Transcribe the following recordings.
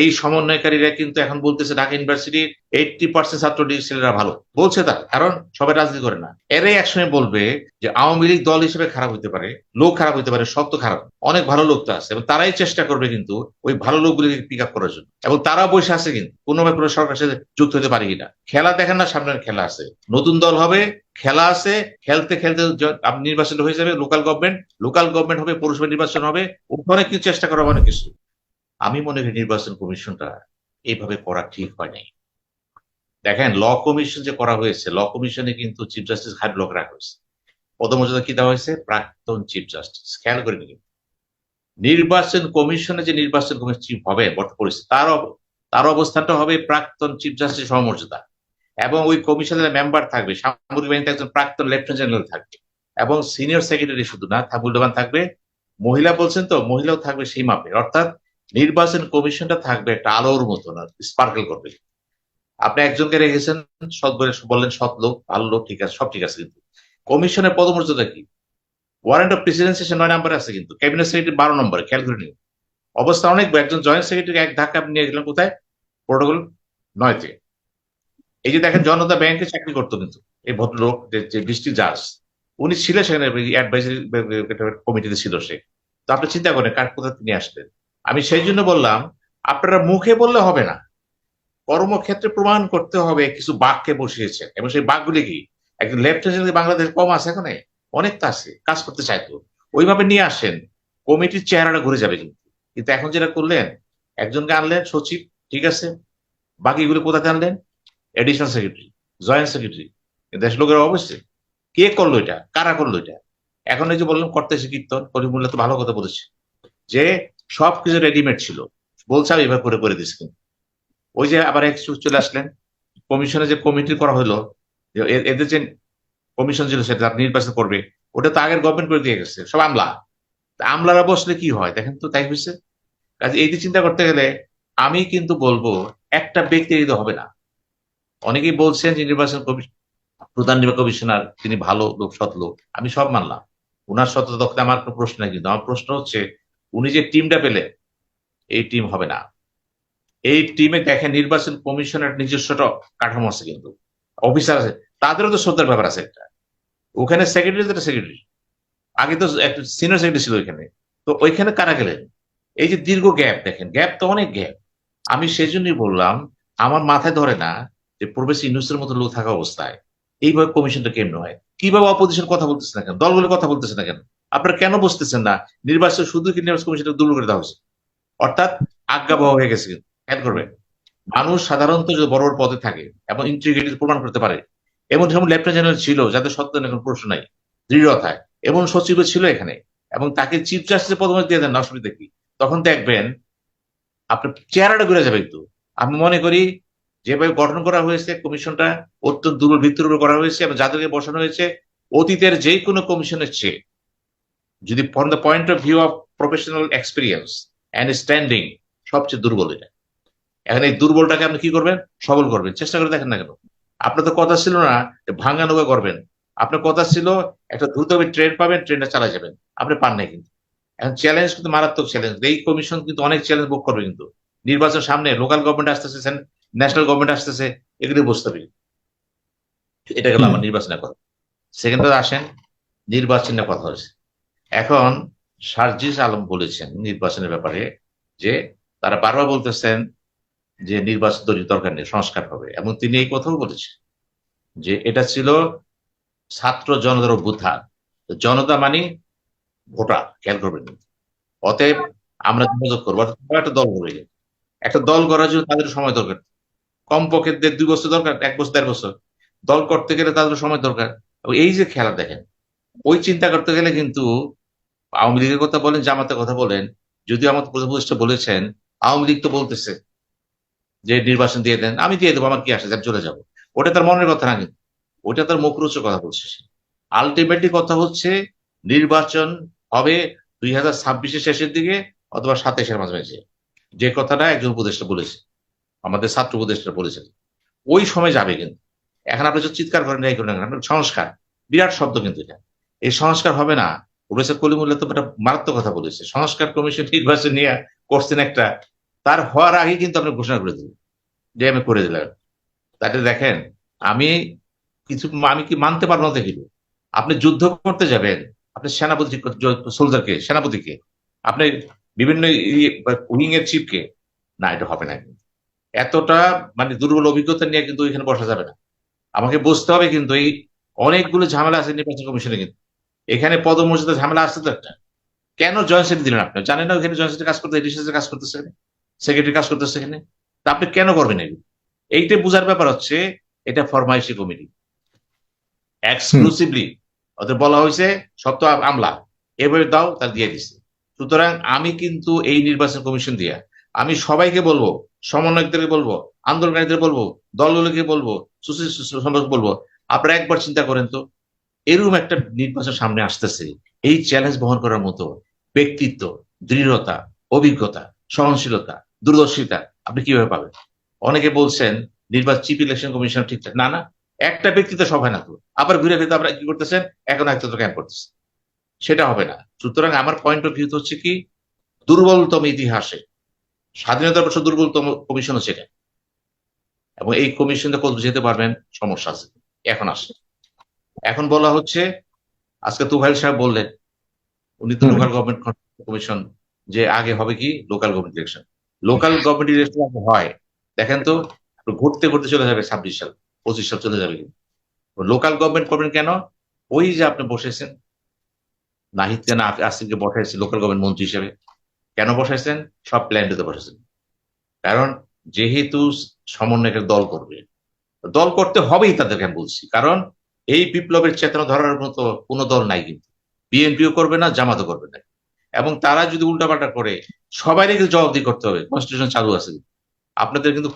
এই সমন্বয়কারীরা কিন্তু এখন বলতেছে ঢাকা ইউনিভার্সিটির এইটটি পার্সেন্ট ছাত্র ছেলেরা ভালো। বলছে তা, কারণ সবাই রাজনীতি করে না। এরাই একসময় বলবে যে আওয়ামী লীগ দল হিসেবে খারাপ হতে পারে, লোক খারাপ হতে পারে সব তো খারাপ। অনেক ভালো লোক তো আছে, এবং তারাই চেষ্টা করবে কিন্তু ওই ভালো লোকগুলিকে পিক আপ করার জন্য। এবং তারা বসে আছে কিন্তু কোনোভাবে কোনো সরকারের সাথে যুক্ত হতে পারে কিনা। খেলা দেখেন না সামনের খেলা আছে। নতুন দল হবে, খেলা আছে, খেলতে খেলতে নির্বাচন হয়ে যাবে লোকাল গভর্নমেন্ট লোকাল গভর্নমেন্ট হবে, পৌরসভা নির্বাচন হবে, ওখানে কিছু চেষ্টা করা অনেক কিছু। আমি মনে করি নির্বাচন কমিশনটা এইভাবে করা ঠিক হয় নাই দেখেন, ল কমিশন যে করা হয়েছে, ল কমিশনে কিন্তু চিফ জাস্টিস হাই ব্লক রাখা হয়েছে। পদমর্যাদা কি দেওয়া হয়েছে? প্রাক্তন চিফ জাস্টিস খেয়াল করে নিন। নির্বাচন কমিশনে যে নির্বাচন কমিশন চিফ হবে বর্তমান পরিস্থিতি তার তার অবস্থানটা হবে প্রাক্তন চিফ জাস্টিস সমমর্যাদা। এবং ওই কমিশনের মেম্বার থাকবে, সামরিক বাহিনীতে একজন প্রাক্তন লেফটেন্যান্ট জেনারেল থাকবে। এবং সিনিয়র সেক্রেটারি শুধু না থাকবে। মহিলা বলছেন তো, মহিলাও থাকবে সেই মাপে। অর্থাৎ নির্বাচন কমিশনটা থাকবে একটা আলোর মতো না স্পার্কেল করবে। আপনি একজনকে রেখেছেন, সৎ বলে বললেন সৎ লোক, ভালো লোক, ঠিক আছে, সব ঠিক আছে কিন্তু। কমিশনের পদমর্যাদা কি? ওয়ারেন্ট অফ প্রেসিডেন্সি সে নয় নম্বরে আছে কিন্তু। ক্যাবিনেট সেক্রেটারি বারো নম্বরে, খেয়াল করে নিন। অবস্থা অনেক। একজন জয়েন্ট সেক্রেটারি এক ধাক্কা আপনি নিয়ে গেলেন কোথায়? প্রোটোকল নয়তে। এই যে দেখেন, জনতা ব্যাংকে চাকরি করতো কিন্তু, এই ভদ্রলোক, যে- ডিস্ট্রিক্ট জাজ, উনি ছিলেন সেখানে অ্যাডভাইজারি কমিটিতে ছিল সে। তো আপনি চিন্তা করেন, কার কোথা তিনি আসলেন? আমি সেই জন্য বললাম, আপনারা মুখে বললে হবে না। কর্মক্ষেত্রে প্রমাণ করতে হবে কিছু বাঘকে বসিয়েছেন। এবং সেই বাঘগুলি কি? একজন লেফটেন্যান্ট বাংলাদেশ কম আছে এখানে, অনেক তো আছে, কাজ করতে চাইতো ওইভাবে নিয়ে আসেন, কমিটির চেহারাটা ঘুরে যাবে কিন্তু। কিন্তু এখন যেটা করলেন, একজনকে আনলেন, সচিব, ঠিক আছে, বাকিগুলো কোথাতে আনলেন? এডিশনাল সেক্রেটারি জয়েন্ট সেক্রেটারি দেশ লোকের অবশ্যই। কে করল এটা? কারা করল এটা? এখন এই যে বললাম করতেছে কীর্তন করিমুল্লা তো ভালো কথা বলেছে। যে সবকিছু রেডিমেড ছিল। বলছে, আমি এবার করে করে দিচ্ছি ওই যে আবার এক চলে আসলেন, কমিশনে যে কমিটি করা হলো এদের যে কমিশন ছিল, সেটা নির্বাচন করবে, ওটা তো আগের গভর্নমেন্ট করে দিয়ে গেছে, সব আমলা। আমলারা বসলে কি হয়? দেখেন তো, তাই হয়েছে। কাজে এই যে চিন্তা করতে গেলে, আমি কিন্তু বলব, একটা ব্যক্তি কিন্তু হবে না। অনেকেই বলছেন যে নির্বাচন প্রধান নির্বাচন কমিশনার, তিনি ভালো লোক, সৎ লোক। আমি সব মানলাম। ওনার সততা দক্ষতা আমার কোনো প্রশ্ন নেই কিন্তু। আমার প্রশ্ন হচ্ছে উনি যে টিমটা পেলেন এই টিম হবে না। এই টিমে দেখেন নির্বাচন কমিশনের নিজস্ব কাঠামো আছে কিন্তু। অফিসার আছে, তাদেরও তো শ্রদ্ধার ব্যাপার আছে একটা। ওখানে সেক্রেটারি তো সেক্রেটারি আগে তো একটা সিনিয়র সেক্রেটারি ছিল ওইখানে। তো ওইখানে কারা গেলেন? এই যে দীর্ঘ গ্যাপ দেখেন গ্যাপ তো অনেক গ্যাপ আমি সেই জন্যই বললাম, আমার মাথায় ধরে না যে প্রবেশ ইউনুসের মতো লোক থাকা অবস্থায় এইভাবে কমিশনটা কেমন হয়? কীভাবে অপোজিশন কথা বলতেছে না কেন? দলগুলো কথা বলতেছে না কেন? আপনারা কেন বসতেছেন না? নির্বাচন শুধু কি নির্বাচন কমিশনটা দুর্বল করে দেওয়া হয়েছে? অর্থাৎ আজ্ঞাবহ হয়ে গেছে। খেয়াল করবেন, মানুষ সাধারণত যদি বড় বড় পদে থাকে এবং ইন্টিগ্রিটি প্রমাণ করতে পারে, এমন যেমন লেফটেন্যান্ট জেনারেল ছিল, যাদের সত্য এখন প্রশ্ন নাই দৃঢ়তায় এমন সচিব ছিল এখানে, এবং তাকে চিফ জাস্টিসের পদমর্যাদা দিয়ে দেন না অসুবিধা কি? তখন দেখবেন আপনার চেহারাটা ঘুরে যাবে একটু আমি মনে করি, যেভাবে গঠন করা হয়েছে কমিশনটা, অত্যন্ত দুর্বল ভিত্তির উপর করা হয়েছে এবং যাদেরকে বসানো হয়েছে, অতীতের যে কোনো কমিশনের চেয়ে যদি from the point of view of professional experience and standing সবচেয়ে দুর্বল এটা। এখন এই দুর্বলটাকে আপনি কি করবেন? সবল করবেন। চেষ্টা করে দেখেন না কেন? আপনার তো কথা ছিল না যে ভাঙ্গা নৌকা করবেন। আপনার কথা ছিল একটা দ্রুতভাবে ট্রেন পাবেন ট্রেনটা চালা যাবেন। আপনি পান নাই কিন্তু। এখন চ্যালেঞ্জ কিন্তু মারাত্মক চ্যালেঞ্জ এই কমিশন কিন্তু অনেক চ্যালেঞ্জ বুক করবে কিন্তু। নির্বাচন সামনে লোকাল গভর্নমেন্ট আসতেছে ন্যাশনাল গভর্নমেন্ট আসতেছে এগুলি বুঝতে হবে। এটা গেল আমার নির্বাচনের কথা। সেকেন্ডে আসেন নির্বাচনের কথা হচ্ছে এখন সার্জিস আলম বলেছেন নির্বাচনের ব্যাপারে যে তারা বারবার বলতেছেন যে নির্বাচন তৈরি দরকার নেই, সংস্কার হবে। এবং তিনি এই কথাও বলেছেন যে এটা ছিল ছাত্র জনতার অভ্যুত্থান। জনতা মানে ভোটার, খেয়াল করবেন। অতএব আমরা যোগাযোগ করব। একটা দল কিন্তু। একটা দল করার জন্য তাদের সময় দরকার। কমপক্ষে দেড় দুই বছর দরকার, এক বছর, দেড় বছর। দল করতে গেলে তাদের সময় দরকার। এই যে খেলা দেখেন, ওই চিন্তা করতে গেলে কিন্তু আওয়ামী লীগের কথা বলেন, জামাতের কথা বলেন, যদিও আমাদের প্রধান উপদেষ্টা বলেছেন, আওয়ামী লীগ তো বলতেছে যে নির্বাচন দিয়ে দেন, আমি দিয়ে দেবো, আমার কি আসে চলে যাব। ওটা তার মনের কথা না কিন্তু। ওটা তার মুখরোচক কথা বলছে আলটিমেটলি কথা হচ্ছে, নির্বাচন হবে দুই হাজার ছাব্বিশের শেষের দিকে অথবা সাতাইশের মাঝামাঝি। যে কথাটা একজন উপদেষ্টা বলেছে, আমাদের ছাত্র উপদেষ্টা বলেছেন ওই সময় যাবে কিন্তু। এখন আপনি যদি চিৎকার করেন সংস্কার, বিরাট শব্দ কিন্তু এটা। এই সংস্কার হবে না। প্রফেসর কলিমুল্লাহ তো একটা মারাত্মক কথা বলেছে। সংস্কার কমিশন নির্বাচন নিয়ে করছেন একটা। তার হওয়ার আগে কিন্তু আপনি ঘোষণা করে দিলেন, যে আমি করে দিলাম। তাতে দেখেন, আমি কিছু, আমি কি মানতে পারব না দেখিল আপনি যুদ্ধ করতে যাবেন, আপনি সেনাপতি সোলজারকে সেনাপতিকে, আপনি বিভিন্ন উইং এর চিফকে না, এটা হবে না। এতটা মানে দুর্বল অভিজ্ঞতা নিয়ে কিন্তু এখানে বসা যাবে না। আমাকে বুঝতে হবে কিন্তু এই অনেকগুলো ঝামেলা আছে নির্বাচন কমিশনে কিন্তু। এখানে পদমর্যাদা ঝামেলা আসছে তো একটা। কেন জয়েন্ট সেক্রেটারি দিলেন আপনি? জানেন না ওখানে জয়েন্ট সেক্রেটারি কাজ করতে এডিশনের কাজ করতেছে সেক্রেটারি কাজ করতেছে এখানে? তা আপনি কেন করবেন এগুলো? এইটা বোঝার ব্যাপার হচ্ছে, এটা ফরমাইশি কমিটি। এক্সক্লুসিভলি ওদের বলা হয়েছে, সত্য আমলা। এভাবে দাও, তার দিয়ে দিচ্ছে সুতরাং আমি কিন্তু এই নির্বাচন কমিশন দিয়া, আমি সবাইকে বলব, সমন্বয়কদেরকে বলব, আন্দোলনকারীদের বলব, দলগুলোকে বলব সম্পর্ক বলব, আপনারা একবার চিন্তা করেন তো। এরকম একটা নির্বাচন সামনে আসতেছে। এই চ্যালেঞ্জ বহন করার মতো ব্যক্তিত্ব, দৃঢ়তা, অভিজ্ঞতা, সহনশীলতা, দূরদর্শিতা আপনি কীভাবে পাবেন? অনেকে বলছেন, নির্বাচন চিফ ইলেকশন কমিশন ঠিকঠাক না না, একটা ব্যক্তি তো সব হয় না তো। আবার ঘুরে ফিরে আপনারা কি করতেছেন? এখন একত্র ক্যাম্প করতেছেন। সেটা হবে না। সুতরাং আমার পয়েন্ট অফ ভিউ হচ্ছে কি, দুর্বলতম ইতিহাসে, স্বাধীনতার বছর দুর্বলতম কমিশন হচ্ছে এবং এই কমিশনে কত যেতে পারবেন, সমস্যা আছে। এখন আসে এখন বলা হচ্ছে আজকে তুফাইল সাহেব বললেন উনি তো লোকাল গভর্নমেন্ট কমিশন যে আগে হবে কি local government election local government election হয়। দেখেন তো ঘুরতে ঘুরতে চলে যাবে ছাব্বিশ সাল পঁচিশ সাল চলে যাবে লোকাল গভর্নমেন্ট করবেন কেন? ওই যে আপনি বসেছেন নাহিদকে না আসিফকে বসাইছে লোকাল গভর্নমেন্ট মন্ত্রী হিসেবে। কেন বসাইছেন? সব প্ল্যান্ডে বসাইছেন কারণ যেহেতু সমন্বয়কের দল করবে দল করতে হবেই তাদেরকে আমি বলছি। কারণ এই বিপ্লবের চেতনা ধরার মতো কোনো দল নাই কিন্তু। বিএনপিও করবে না, জামাতও করবে না। এবং তারা যদি উল্টাপাল্টা করে, সবাই কিন্তু জবাবদি করতে হবে। কনস্টিটিউশন চালু আছে। আপনাদের কিন্তু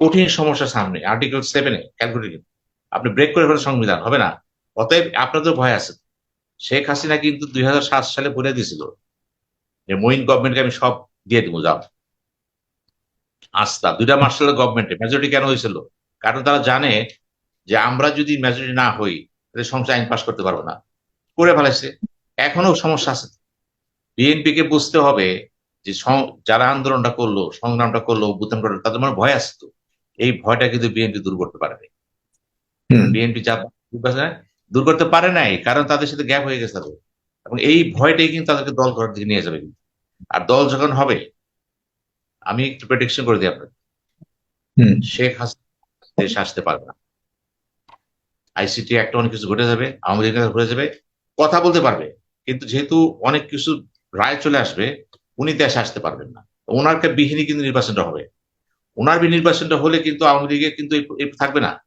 কঠিন সমস্যা সামনে। আর্টিকেল সেভেনে ক্যালকুলেট আপনি ব্রেক করে ফেলেন সংবিধান, হবে না? অতএব আপনাদের ভয় আছে। শেখ হাসিনা কিন্তু দুই হাজার সাত সালে বলে দিয়েছিল যে মহিন গভর্নমেন্টকে আমি সব দিয়ে দিব, যাও। আস্থা। দুইটা মার্শাল গভর্নমেন্টে মেজরিটি কেন হয়েছিল? কারণ তারা জানে যে আমরা যদি মেজরিটি না হই তাহলে সংসদ আইন পাশ করতে পারব না। করে ফেলেছে। এখনও সমস্যা আছে। বিএনপি কে বুঝতে হবে যে যারা আন্দোলনটা করল সংগ্রামটা করল অভ্যুত্থান করল তাদের মনে ভয় আসতো এই ভয়টা কিন্তু বিএনপি দূর করতে পারবে বিএনপি যা দূর করতে পারে নাই কারণ তাদের সাথে গ্যাপ হয়ে গেছে এবং এই ভয়টাই কিন্তু তাদেরকে দল করার দিকে নিয়ে যাবে কিন্তু। আর দল যখন হবে আমি একটু প্রেডিকশন করে দিই আপনার শেখ হাসিনা দেশ আসতে পারবে না। আইসিটি একটা অনেক কিছু ঘটে যাবে, আওয়ামী লীগ ঘটে যাবে, কথা বলতে পারবে। কিন্তু যেহেতু অনেক কিছু রায় চলে আসবে, উনি দেশে আসতে পারবেন না। ওনারকে বিহীনই কিন্তু নির্বাচনটা হবে। ওনার নির্বাচনটা হলে কিন্তু আওয়ামী লীগের কিন্তু থাকবে না।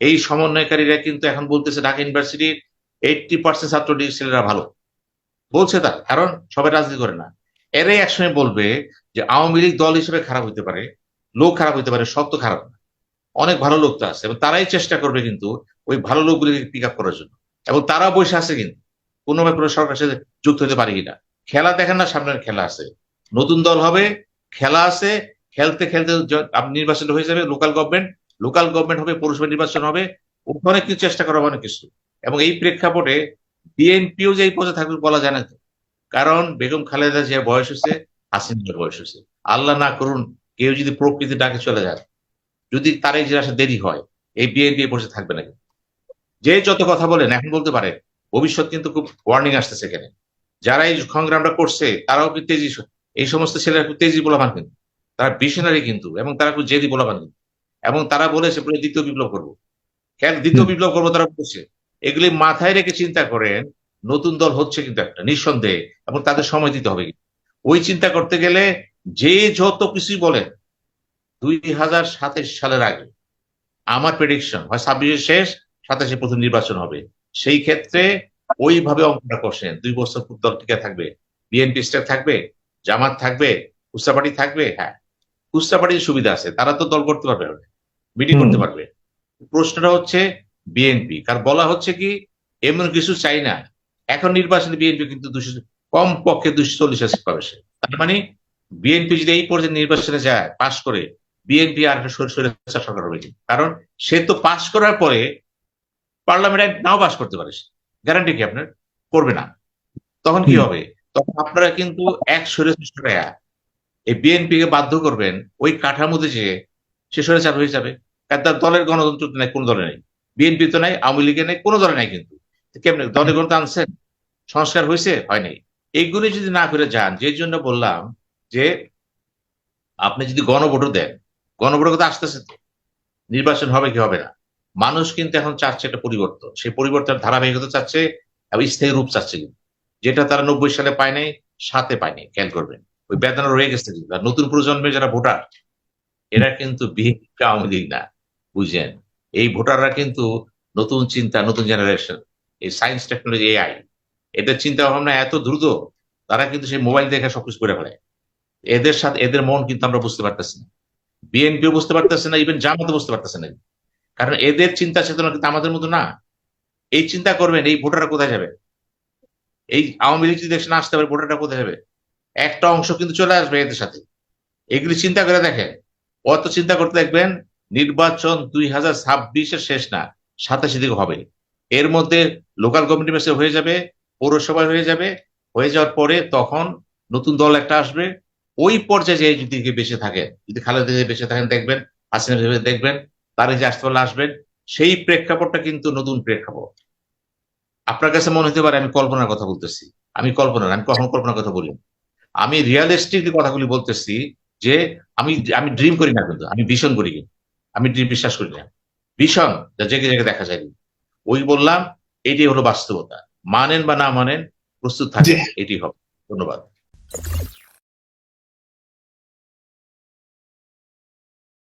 এই সমন্বয়কারীরা কিন্তু এখন বলতেছে ঢাকা ইউনিভার্সিটির এইটটি পার্সেন্ট ছাত্র ছেলেরা ভালো। বলছে তা, কারণ সবাই রাজনীতি করে না। এরাই একসময় বলবে যে আওয়ামী লীগ দল হিসেবে খারাপ হইতে পারে, লোক খারাপ হইতে পারে, সব তো খারাপ না। অনেক ভালো লোক তো আছে এবং তারাই চেষ্টা করবে কিন্তু ওই ভালো লোকগুলিকে পিক আপ করার জন্য। এবং তারা বসে আছে কিন্তু। কোনোভাবে কোনো সরকার সাথে যুক্ত হতে পারে কিনা। খেলা দেখেন না, সামনের খেলা আছে। নতুন দল হবে, খেলা আছে, খেলতে খেলতে নির্বাচন হয়ে যাবে লোকাল গভর্নমেন্ট লোকাল গভর্নমেন্ট হবে, পৌরসভা নির্বাচন হবে। ওখানে কিছু চেষ্টা করা অনেক কিছু। এবং এই প্রেক্ষাপটে বিএনপিও যে এই পদে থাকবে বলা যায় না। কারণ বেগম খালেদা যে বয়স হয়েছে, হাসিনার বয়স হয়েছে। আল্লাহ না করুন কেউ যদি প্রকৃতি ডাকে চলে যায়। যদি তার এই আসা দেরি হয়, এই বিএনপি বসে থাকবে না যে যত কথা বলেন এখন বলতে পারে ভবিষ্যৎ কিন্তু খুব ওয়ার্নিং আসতেছে এখানে। যারা এই সংগ্রামটা করছে তারাও কিন্তু তেজি এই সমস্ত ছেলেরা খুব তেজি বলাবান কিন্তু। তারা বিশনারি কিন্তু এবং তারা খুব জেদি বলাবান কিন্তু। এবং তারা বলেছে বলে দ্বিতীয় বিপ্লব করব। কেন দ্বিতীয় বিপ্লব করব তারা বলছে এগুলি মাথায় রেখে চিন্তা করেন নতুন দল হচ্ছে কিন্তু একটা নিঃসন্দেহে এবং তাদের সময় দিতে হবে ওই চিন্তা করতে গেলে যে যত কিছুই বলেন দুই হাজার সাতাশ সালের আগে আমার প্রেডিকশন হয় ছাব্বিশে শেষ সাতাশে প্রথম নির্বাচন হবে সেই ক্ষেত্রে ওইভাবে অঙ্কটা করছেন দুই বছর দল টিকে থাকবে বিএনপি স্টেট থাকবে জামাত থাকবে কুস্তা পার্টি থাকবে হ্যাঁ কুস্তা পার্টির সুবিধা আছে তারা তো দল করতে পারবে মিটিং করতে পারবে প্রশ্নটা হচ্ছে বিএনপি কার বলা হচ্ছে কি এমন কিছু চাই না এখন নির্বাচনে বিএনপি কিন্তু দুশো কম পক্ষে দুশো চল্লিশ সিট পাবে সে তার মানে বিএনপি যদি এই পর্যায়ে নির্বাচনে যায় পাশ করে বিএনপি আর একটা সরকার হবে কারণ সে তো পাশ করার পরে পার্লামেন্ট নাও পাশ করতে পারে গ্যারান্টি কি আপনার? করবে না। তখন কি হবে? তখন আপনারা কিন্তু এক সরে এই বিএনপি কে বাধ্য করবেন ওই কাঠামোতে যে সে স্বৈরাচার হয়ে যাবে। কারণ তার দলের গণতন্ত্র তো নাই কোনো দলে নেই। বিএনপি তো নাই আওয়ামী লীগে নেই কোনো দলে নাই কিন্তু। কেমনে? দলে গণতন্ত্র আনছেন? সংস্কার হয়েছে? হয় নাই। এইগুলি যদি না করে যান যে জন্য বললাম যে আপনি যদি গণভোটও দেন গণভোটের কথা আসতেছে তো। নির্বাচন হবে কি হবে না? মানুষ কিন্তু এখন চাচ্ছে একটা পরিবর্তন। সেই পরিবর্তনের ধারাবাহিকতা চাচ্ছে এবং স্থায়ী রূপ চাচ্ছে কিন্তু। যেটা তারা নব্বই সালে পায় নাই, সাথে পায়নি খেয়াল করবেন। ওই বেদনা রয়ে গেছে নতুন প্রজন্মের যারা ভোটার, এরা কিন্তু বিএনপি আওয়ামী লীগ না, বুঝছেন? এই ভোটাররা কিন্তু নতুন চিন্তা, নতুন জেনারেশন এই সায়েন্স টেকনোলজি এআই এদের চিন্তা ভাবনা এত দ্রুত, তারা কিন্তু সেই মোবাইল দেখে সবকিছু করে ফেলে এদের সাথে, এদের মন কিন্তু আমরা বুঝতে পারতেছি না। বিএনপিও বুঝতে পারতেছে না ইভেন জামাতও বুঝতে পারতেছে না। কারণ এদের চিন্তা চেতনা কিন্তু আমাদের মতো না। এই চিন্তা করবেন, এই ভোটাররা কোথায় যাবে? এই আওয়ামী লীগ যদি না আসতে পারে, ভোটাররা কোথায় যাবে? একটা অংশ কিন্তু চলে আসবে এদের সাথে। এগুলি চিন্তা করে দেখেন। অত চিন্তা করতে দেখবেন, নির্বাচন দুই হাজার ছাব্বিশের শেষ না, সাতাশি দিকে হবে। এর মধ্যে লোকাল মেসে হয়ে যাবে পৌরসভা হয়ে যাবে। হয়ে যাওয়ার পরে তখন নতুন দল একটা আসবে। ওই পর্যায়ে যে যদি বেঁচে থাকেন যদি খালেদা বেঁচে থাকেন, দেখবেন, হাসিনা দেখবেন তার যে আসতে আসবেন সেই প্রেক্ষাপটটা কিন্তু নতুন প্রেক্ষাপট। আপনার কাছে মনে হতে পারে আমি কল্পনার কথা বলতেছি। আমি কল্পনা আমি কখনো কল্পনার কথা বলি আমি রিয়ালিস্টিক কথাগুলি বলতেছি যে আমি আমি ড্রিম করি না কিন্তু আমি ভীষণ করি কিন্তু। আমি ড্রিম বিশ্বাস করি না। ভীষণ যা জেগে জেগে দেখা যায় ওই বললাম এটাই হলো বাস্তবতা। মানেন বা না মানেন প্রস্তুত থাকে। এটি হবে। ধন্যবাদ।